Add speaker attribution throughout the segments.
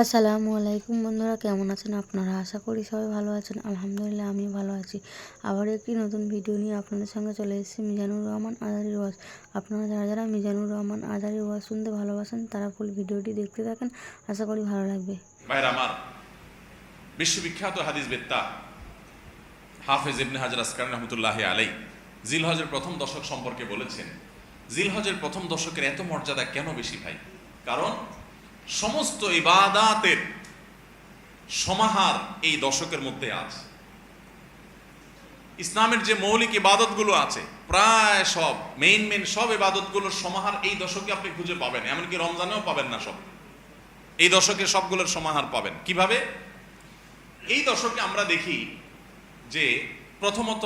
Speaker 1: আসসালামু আলাইকুম বন্ধুরা, কেমন আছেন আপনারা? আশা করি সবাই ভালো আছেন। আলহামদুলিল্লাহ আমি ভালো আছি। আবার একটি নতুন ভিডিও নিয়ে আপনাদের সঙ্গে চলে এসেছি, মিজানুর রহমান আজারি ওয়াজ। আপনারা যারা যারা মিজানুর রহমান আজারি ওয়াজ শুনতে ভালোবাসেন, তারা ফুল ভিডিওটি দেখতে থাকেন। আশা করি ভালো লাগবে।
Speaker 2: আমার, বিশ্ববিখ্যাত হাদিস বেত্তা হাফেজ ইবনে হাজার আসকার রহমতুল্লাহ আলাই জিলহজের প্রথম দশক সম্পর্কে বলেছেন, জিলহজের প্রথম দশকের এত মর্যাদা কেন বেশি ভাই? কারণ সমস্ত ইবাদাতের সমাহার এই দশকের মধ্যে আছে ইসলামের যে মৌলিক ইবাদতগুলো আছে, প্রায় সব মেইন মেইন সব ইবাদতগুলোর সমাহার এই দশকে আপনি খুঁজে পাবেন, এমনকি রমজানেও পাবেন না সব। এই দশকে সবগুলোর সমাহার পাবেন। কীভাবে? এই দশকে আমরা দেখি যে প্রথমত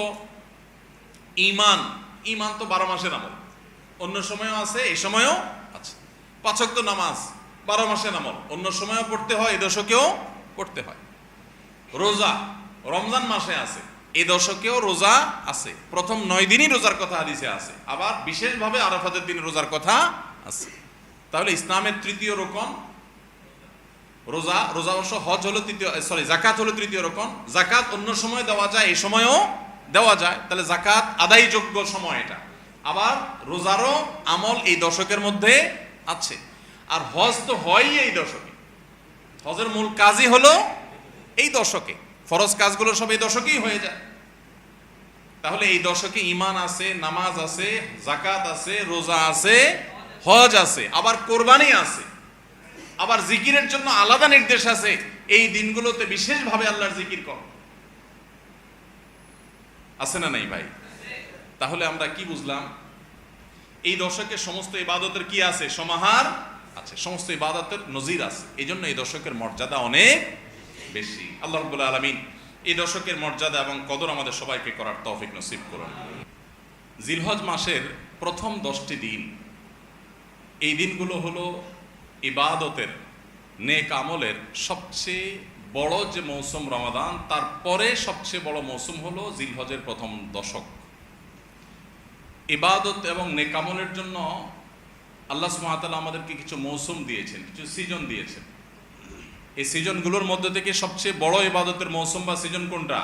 Speaker 2: ইমান ইমান তো বারো মাসের আমল। অন্য সময়ও আছে, এই সময়ও আছে। পাচক তো নামাজ বারো মাসের আমল। অন্য সময়ও পড়তে হয়, এই দশকেও পড়তে হয়। রোজা রমজান মাসে আছে, এই দশকেও রোজা আছে। প্রথম নয় দিনই রোজার কথা হাদিসে আছে, আবার বিশেষভাবে আরাফাতের দিন রোজার কথা আছে। তাহলে ইসলামের তৃতীয় রকম রোজা রোজা অবশ্য হজ হলো তৃতীয় সরি জাকাত হলো তৃতীয় রকম জাকাত অন্য সময় দেওয়া যায়, এই সময়ও দেওয়া যায়। তাহলে জাকাত আদায়যোগ্য সময় এটা। আবার রোজারও আমল এই দশকের মধ্যে আছে। আর হজ তো হয়ই এই দশকে। হজের মূল কাজই হলো এই দশকে। ফরজ কাজগুলো সব এই দশকেই হয়ে যায়। তাহলে এই দশকে ইমান আছে, নামাজ আছে জাকাত আছে, রোজা আছে, হজ আছে, আবার কোরবানি আছে, আবার জিকিরের জন্য আলাদা নির্দেশ আছে। এই দিনগুলোতে বিশেষভাবে আল্লাহর জিকির কর আছে না নাই ভাই? তাহলে আমরা কি বুঝলাম? এই দশকে সমস্ত ইবাদতের কি আছে? সমাহার আছে। সমস্ত ইবাদতের নজির আছে। এই জন্য এই দশকের মর্যাদা অনেক বেশি। আল্লাহ রব্বুল আলমিন এই দশকের মর্যাদা এবং কদর আমাদের সবাইকে করার তৌফিক নসিব করুন। জিলহজ মাসের প্রথম দশটি দিন, এই দিনগুলো হলো ইবাদতের, নেক আমলের সবচেয়ে বড় যে মৌসুম রমাদান, তারপরে সবচেয়ে বড় মৌসুম হলো জিলহজের প্রথম দশক। ইবাদত এবং নেক আমলের জন্য আল্লাহ সুমাতাল আমাদেরকে কিছু মৌসুম দিয়েছেন, কিছু সিজন দিয়েছেন। এই সিজনগুলোর মধ্যে থেকে সবচেয়ে বড় ইবাদতের মৌসুম বা সিজন কোনটা?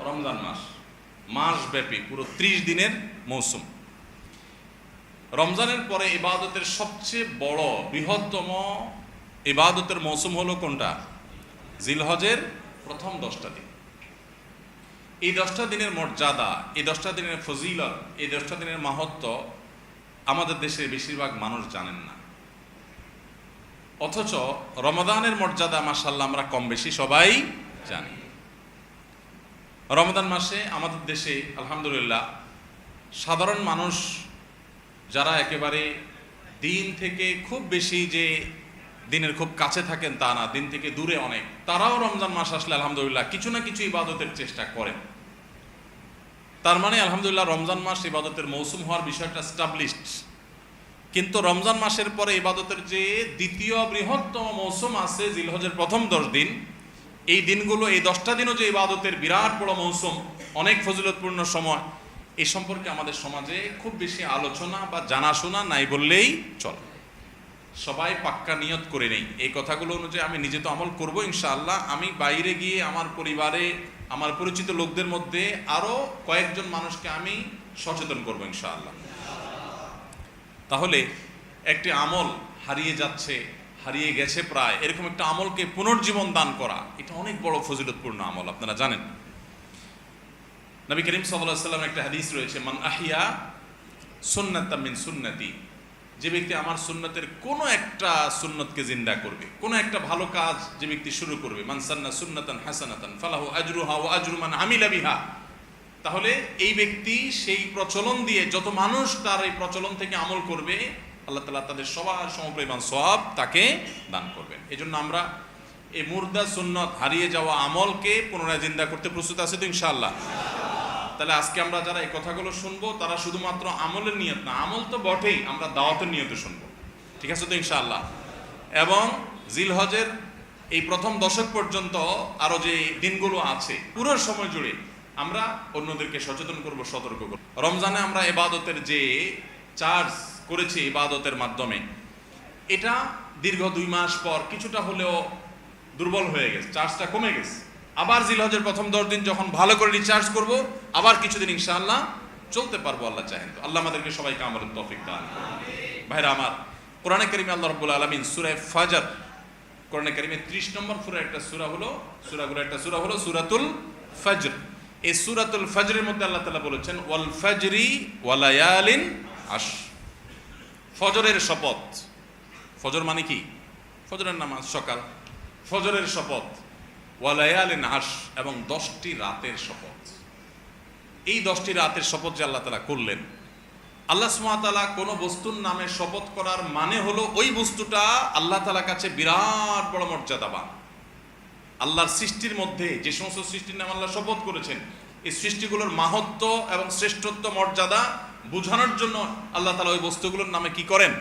Speaker 2: রমজান মাস। মাস ব্যাপী পুরো ত্রিশ দিনের মৌসুম। রমজানের পরে ইবাদতের সবচেয়ে বড়, বৃহত্তম ইবাদতের মৌসুম হলো কোনটা? জিলহজের প্রথম দশটা দিন। এই দশটা দিনের মর্যাদা, এই দশটা দিনের ফজিলত, এই দশটা দিনের মাহাত্ম আমাদের দেশের বেশিরভাগ মানুষ জানেন না। অথচ রমদানের মর্যাদা মাসাল্লাহ আমরা কম বেশি সবাই জানি। রমদান মাসে আমাদের দেশে আলহামদুলিল্লাহ সাধারণ মানুষ যারা একেবারে দিন থেকে খুব বেশি যে দিনের খুব কাছে থাকেন তা না, দিন থেকে দূরে অনেক, তারাও রমজান মাস আসলে আলহামদুলিল্লাহ কিছু না কিছু ইবাদতের চেষ্টা করেন। তার মানে আলহামদুলিল্লাহ, রমজান মাস ইবাদতের মৌসুম হওয়ার বিষয়টা স্টাবলিশড কিন্তু রমজান মাসের পরে ইবাদতের যে দ্বিতীয় বৃহত্তম মৌসুম আছে, জিলহজের প্রথম দশ দিন, এই দিনগুলো, এই দশটা দিনও যে ইবাদতের বিরাট বড় মৌসুম, অনেক ফজিলতপূর্ণ সময় এই সম্পর্কে আমাদের সমাজে খুব বেশি আলোচনা বা জানাশোনা নাই বললেই চলে। সবাই পাক্কা নিয়ত করে নেই। এই কথাগুলো অনুযায়ী আমি নিজে তো আমল করব ইনশাআল্লাহ। আমি বাইরে গিয়ে আমার পরিবারে, আমার পরিচিত লোকদের মধ্যে আরও কয়েকজন মানুষকে আমি সচেতন করব ইনশাআল্লাহ। তাহলে একটি আমল হারিয়ে যাচ্ছে, হারিয়ে গেছে প্রায়। এরকম একটা আমলকে পুনর্জীবন দান করা, এটা অনেক বড় ফজিলতপূর্ণ আমল, আপনারা জানেন। নবী করিম সাল্লাহ সাল্লাম একটা হাদিস রয়েছে, মান আহিয়া সুন্নাতা মিন সুন্নতি যে ব্যক্তি আমার সুন্নতের কোনো একটা সুন্নতকে জিন্দা করবে, কোনো একটা ভালো কাজ যে ব্যক্তি শুরু করবে মানসান্না সুন্নাতান হাসানাতান ফালাহু আজরুহা ও আজরুমান আমিলা বিহা। তাহলে এই ব্যক্তি সেই প্রচলন দিয়ে যত মানুষ তার এই প্রচলন থেকে আমল করবে, আল্লাহ তালা তাদের সবার সমপরিমাণ সব তাকে দান করবেন। এই জন্য আমরা এই মুর্দা সুন্নত হারিয়ে যাওয়া আমলকে পুনরায় জিন্দা করতে প্রস্তুত আছে তো ইনশাআল্লাহ। তাহলে আজকে আমরা যারা এই কথাগুলো শুনব, তারা শুধুমাত্র আমলের নিয়ত না, আমল তো বটেই, আমরা দাওয়াতের নিয়ত শুনব। ঠিক আছে তো ইনশাআল্লাহ? এবং জিলহজের এই প্রথম দশক পর্যন্ত আরও যে দিনগুলো আছে, পুরো সময় জুড়ে আমরা অন্যদেরকে সচেতন করব, সতর্ক করব। রমজানে আমরা এবাদতের যে চার্জ করেছি ইবাদতের মাধ্যমে, এটা দীর্ঘ দুই মাস পর কিছুটা হলেও দুর্বল হয়ে গেছে চার্জটা কমে গেছে। আবার জিলহজের প্রথম দশ দিন যখন ভালো করে রিচার্জ করব, আবার কিছুদিন ইনশাআল্লাহ চলতে পারব, আল্লাহ চাহেন তো। আল্লাহ আমাদেরকে সবাইকে আমলের তৌফিক দান ভাইরা আমার, কোরআনে কারিমে আল্লাহ রব্বুল আলমিন সুরায় ফাজার, কোরআনে কারিমে ত্রিশ নম্বর সুরা একটা সুরা হলো সুরাগুলো একটা সুরা হলো সুরাতুল ফজর। এই সুরাতুল ফজরের মধ্যে আল্লাহ তালা বলেছেন, ওয়াল ফজরি ওয়ালায়ালিন আশ ফজরের শপথ। ফজর মানে কি? ফজরের নামাজ সকাল। ফজরের শপথ। ওয়ালায়ালিন আশ এবং দশটি রাতের শপথ। এই দশটি রাতের শপথ যে আল্লাহ তালা করলেন, আল্লাহ সুমাতালা কোনো বস্তুর নামে শপথ করার মানে হলো ওই বস্তুটা আল্লাহ তালার কাছে বিরাট বড় মর্যাদাবান। আল্লাহর সৃষ্টির মধ্যে যে সমস্ত সৃষ্টির নামে আল্লাহ শপথ করেছেন, এই সৃষ্টিগুলোর মাহাত্ম এবং শ্রেষ্ঠত্ব, মর্যাদা বোঝানোর জন্য আল্লাহ তালা ওই বস্তুগুলোর নামে কি করেন?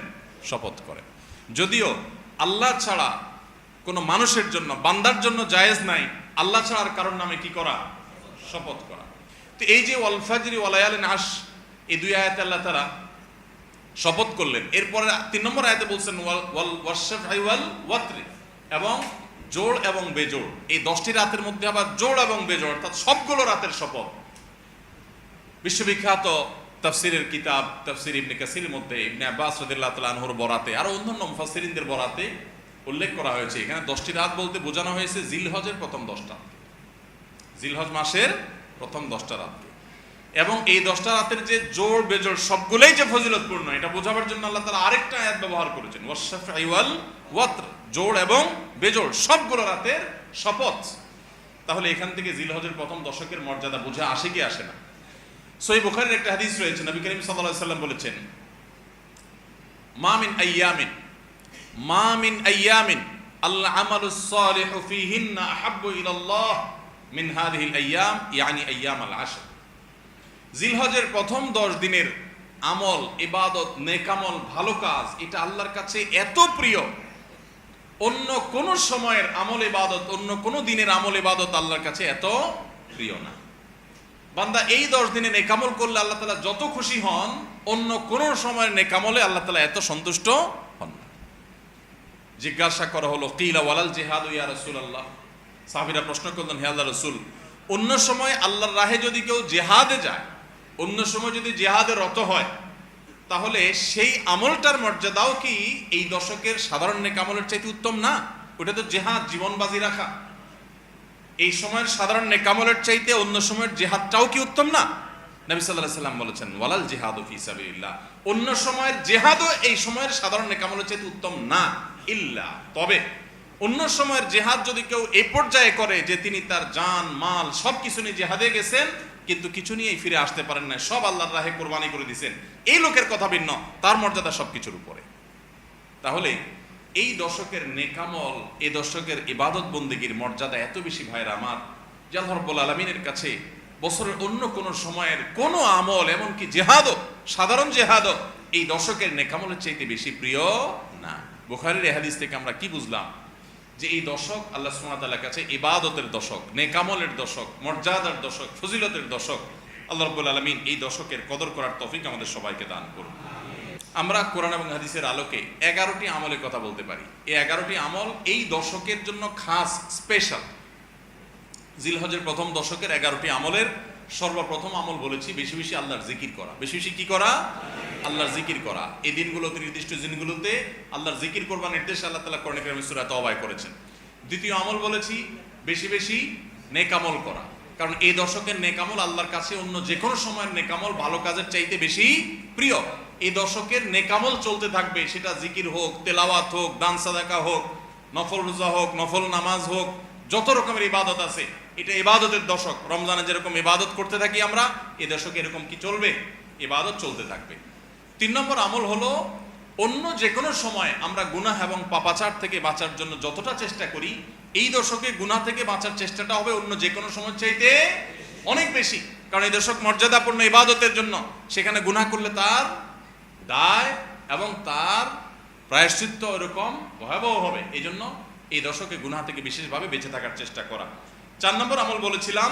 Speaker 2: শপথ করেন। যদিও আল্লাহ ছাড়া কোনো মানুষের জন্য, বান্দার জন্য জায়েজ নাই। আল্লাহ ছাড়া আর নামে কি করা? শপথ করা। তো এই যে ওয়ালফাজরি ওয়ালায়াল নাস এই দুই আয়াতে আল্লাহ তারা শপথ করলেন। এরপরে তিন নম্বর আয়াতে বলছেন, ওয়াল ওয়াশফাই ওয়াল ওয়াত্রি এবং জোড় এবং বেজোড়। এই দশটি রাতের মধ্যে আবার জোড় এবং বেজোড়, অর্থাৎ সবগুলো রাতের শপথ। বিশ্ববিখ্যাত তাফসিরের কিতাব, তাফসির ইবনে কাসিরের মধ্যে ইবনে আব্বাস রাদিয়াল্লাহু তাআলা আনহুর বরাতে, আরও অন্যান্য মুফাসসিরিনদের বরাতে উল্লেখ করা হয়েছে। এখানে দশটি রাত বলতে বোঝানো হয়েছে জিলহজের প্রথম দশটা জিলহজ মাসের প্রথম দশটা রাতকে। এবং এই দশটা রাতের যে জোর বেজোর সবগুলোই যে ফজিলতপূর্ণ, এটা বোঝাবার জন্য আল্লাহ তারা আরেকটা আয়াত ব্যবহার করেছেন। ওয়াশফাই ওয়াল ওয়াত্র, জোর এবং বেজোর সবগুলো রাতের শপথ। তাহলে এখান থেকে জিলহজের প্রথম দশকের মর্যাদা বুঝে আসে কি আসে না? সই বুখারের একটা হাদিস রয়েছে, নবী করিম সাল্লাল্লাহু সাল্লাম বলেছেন মামিন আইয়ামিন মামিন আইয়ামিন আল্লাহ আমালুস সালিহু ফিহিন্না আহাব্বু ইলাল্লাহ মিন হাদিহিল আইয়াম ইয়ানি আইয়াম আল আশর। জিলহজের প্রথম দশ দিনের আমল, ইবাদত, নেকামল, ভালো কাজ, এটা আল্লাহর কাছে এত প্রিয়। অন্য কোন সময়ের আমল ইবাদত, অন্য কোন দিনের আমল ইবাদত আল্লাহর কাছে এত প্রিয় না। বান্দা, এই দশ দিনে নেকামল করলে আল্লাহ তালা যত খুশি হন, অন্য কোন সময়ের নেকামলে আল্লাহ তালা এত সন্তুষ্ট জিজ্ঞাসা করা হলো, কিলা ওয়ালাল জেহাদ ইয়া রসুল আল্লাহ সাহাবিরা প্রশ্ন করলেন, হে আল্লাহ রসুল, অন্য সময় আল্লাহর রাহে যদি কেউ জেহাদে যায়, অন্য সময় যদি জেহাদে রত হয়, তাহলে সেই আমলটার মর্যাদাও কি এই দশকের সাধারণ নেক আমলের চাইতে উত্তম না? ওটা তো জেহাদ জীবন বাজি রাখা। এই সময়ের সাধারণ নেকামলের চাইতে অন্য সময়ের জেহাদটাও কি উত্তম না? নবী সাল্লাহ সাল্লাম বলেছেন, ওয়ালাল জেহাদ ফি সাবিলিল্লাহ। অন্য সময়ের জেহাদও এই সময়ের সাধারণ নেকামলের চাইতে উত্তম না। ইল্লা। তবে অন্য সময়ের জেহাদ যদি কেউ এ পর্যায়ে করে যে তিনি তার জান, মাল সব কিছু নিয়ে জেহাদে গেছেন, কিন্তু কিছু নিয়েই ফিরে আসতে পারেন না সব আল্লাহর রাহে কোরবানি করে দিয়েছেন এই লোকের কথা ভিন্ন, তার মর্যাদা সবকিছুর উপরে। তাহলে এই দশকের নেকামল, এই দশকের ইবাদত বন্দিগির মর্যাদা এত বেশি ভাইয়ের আমার রব্বুল আলমিনের কাছে বছরের অন্য কোনো সময়ের কোনো আমল, এমনকি জেহাদও, সাধারণ জেহাদও এই দশকের নেকামলের চাইতে বেশি প্রিয় না। বুখারির এহাদিস থেকে আমরা কি বুঝলাম? যে এই দশক আল্লাহ সুমাতার কাছে ইবাদতের দশক, নেকামলের দশক, মর্যাদার দশক, ফজিলতের দশক। আল্লাহ রব্বুল আলমিন এই দশকের কদর করার তফিক আমাদের সবাইকে দান করুন। আমরা কোরআন এবং হাদিসের আলোকে এগারোটি আমলের কথা বলতে পারি। এই এগারোটি আমল এই দশকের জন্য খাস, স্পেশাল। জিলহজের প্রথম দশকের এগারোটি আমলের সর্বপ্রথম আমল বলেছি, বেশি বেশি আল্লাহর জিকির করা। বেশি বেশি কি করা? আল্লাহর জিকির করা। এই দিনগুলোতে নির্দিষ্ট দিনগুলোতে আল্লাহর জিকির করবার নির্দেশ আল্লাহ তালা করণে সুরা তবায় করেছেন। দ্বিতীয় আমল বলেছি, বেশি বেশি নেকামল করা। কারণ এই দশকের নেকামল আল্লাহর কাছে অন্য যে কোনো সময়ের নেকামল ভালো কাজের চাইতে বেশি প্রিয়। এই দশকের নেকামল চলতে থাকবে, সেটা জিকির হোক, তেলাওয়াত হোক, দান সাদাকা হোক, নফল রোজা হোক, নফল নামাজ হোক, যত রকমের ইবাদত আছে, এটা ইবাদতের দশক রমজানে যেরকম ইবাদত করতে থাকি আমরা, এ দশকে এরকম কি চলবে? ইবাদত চলতে থাকবে। তিন নম্বর আমল হলো, অন্য যে কোনো সময় আমরা গুনাহ এবং পাপাচার থেকে বাঁচার জন্য যতটা চেষ্টা করি, এই দশকে গুনাহ থেকে বাঁচার চেষ্টাটা হবে অন্য যে কোনো সময় চাইতে অনেক বেশি। কারণ এই দশক মর্যাদাপূর্ণ ইবাদতের জন্য, সেখানে গুনাহ করলে তার দায় এবং তার প্রায়শ্চিত্ত এরকম ভয়াবহ হবে। এই জন্য এই দশকে গুনাহ থেকে বিশেষভাবে বেঁচে থাকার চেষ্টা করা। চার নম্বর আমল বলেছিলাম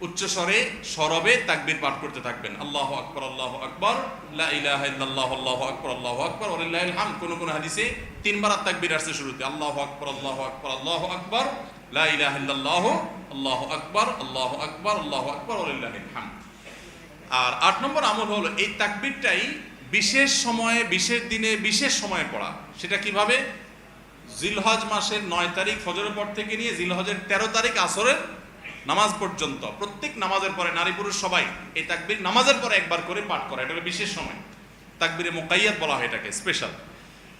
Speaker 2: উচ্চস্বরে সরবে তাকবীর পাঠ করতে থাকবেন আল্লাহ আকবর আল্লাহ আকবর লা ইলাহা ইল্লাল্লাহ আল্লাহু আকবর আল্লাহু আকবর হামদ কোন কোন হাদিসে তিনবার তাকবীর আসছে শুরুতে আল্লাহু আকবর আল্লাহু আকবর আল্লাহ আকবর লা ইলাহা ইল্লাল্লাহ আল্লাহু আকবর আল্লাহু আকবর আল্লাহু আকবর হামদ আর আট নম্বর আমল হলো এই তাকবীরটাই বিশেষ সময়ে বিশেষ দিনে বিশেষ সময়ে পড়া সেটা কীভাবে জিলহজ মাসের নয় তারিখ ফজরের পর থেকে নিয়ে জিলহজের তেরো তারিখ আসরের নামাজ পর্যন্ত, প্রত্যেক নামাজের পরে নারী পুরুষ সবাই এই তাকবির নামাজের পরে একবার করে পাঠ করা, এটা হলো বিশেষ সময়। তাকবীরে মোকাইয়াত বলা হয় এটাকে স্পেশাল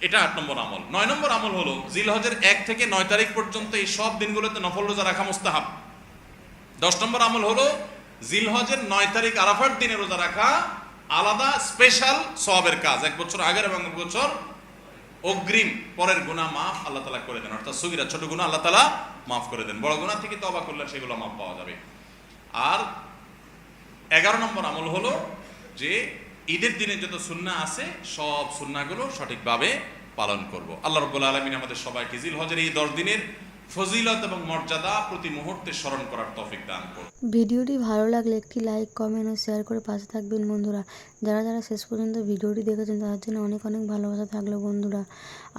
Speaker 2: এটা আট নম্বর আমল। নয় নম্বর আমল হলো জিলহজের এক থেকে নয় তারিখ পর্যন্ত এই সব দিনগুলোতে নফল রোজা রাখা মুস্তাহাব। দশ নম্বর আমল হলো জিলহজের নয় তারিখ আরাফার দিনে রোজা রাখা আলাদা স্পেশাল সবের কাজ। এক বছর আগের এবং এক বছর অগ্রিম, পরের গুণা মাফ আল্লাহ তালা করে দেন। অর্থাৎ সগিরা, ছোট গুণা আল্লাহ তালা মাফ করে দেন। বড় গুণা থেকে তবা করলে সেগুলো মাফ পাওয়া যাবে। আর এগারো নম্বর আমল হলো যে ঈদের দিনে যত সুন্না আছে, সব সুন্নাগুলো সঠিকভাবে পালন করব। আল্লাহ রব্বুল আলমিন আমাদের সবাইকে জিল হজের এই দশ দিনের ফজিলত এবং মর্যাদা প্রতি মুহূর্তে স্মরণ করার তৌফিক দান করুন।
Speaker 1: ভিডিওটি ভালো লাগলে একটি লাইক, কমেন্ট ও শেয়ার করে পাশে থাকবেন বন্ধুরা। যারা যারা শেষ পর্যন্ত ভিডিওটি দেখেছেন, তাদের জন্য অনেক অনেক ভালোবাসা থাকল বন্ধুরা।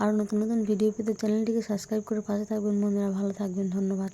Speaker 1: আর নতুন নতুন ভিডিও পেতে চ্যানেলটিকে সাবস্ক্রাইব করে পাশে থাকবেন বন্ধুরা। ভালো থাকবেন, ধন্যবাদ।